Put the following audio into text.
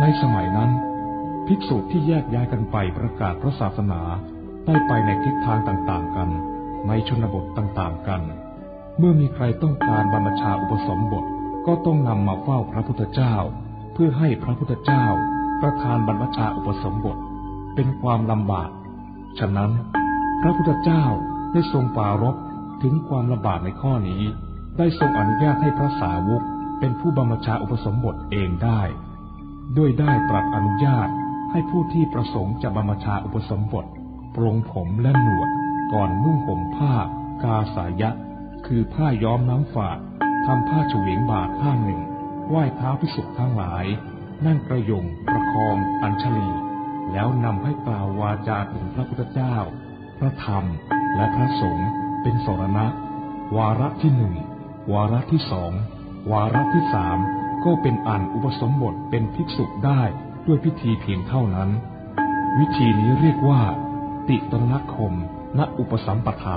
ในสมัยนั้น ภิกษุที่แยกย้ายกันไปประกาศพระศาสนาได้ไปในทิศทางต่างๆกัน ในชนบทต่างๆกัน เมื่อมีใครต้องการบรรพชาอุปสมบทก็ต้องนำมาเฝ้าพระพุทธเจ้า เพื่อให้พระพุทธเจ้าประทานบรรพชาอุปสมบทเป็นความลำบาก ฉะนั้น พระพุทธเจ้าได้ทรงปรารภถึงความลำบากในข้อนี้ ได้ทรงอนุญาตให้พระสาวกเป็นผู้บรรพชาอุปสมบทเองได้ ด้วยได้ตรัสอนุญาตให้ผู้ที่ประสงค์จะบรรพชาอุปสมบทปรงผมและหนวด ก่อนนุ่งห่มผ้า กาสายะ คือผ้าย้อมน้ำฝาดทำผ้าเฉวียงบาทผ้าหนึ่งไหว้เท้าพิสุทธ์ทั้งหลาย นั่งประยงประคอง อัญชลี แล้วนำให้กล่าววาจาถึงพระพุทธเจ้า พระธรรม และพระสงฆ์เป็นสรณะ วาระที่หนึ่งวาระที่สองวาระที่สาม ก็เป็นอันอุปสมบทเป็นภิกษุได้ด้วยพิธีเพียงเท่านั้น วิธีนี้เรียกว่า ติตรณคม ณอุปสัมปทา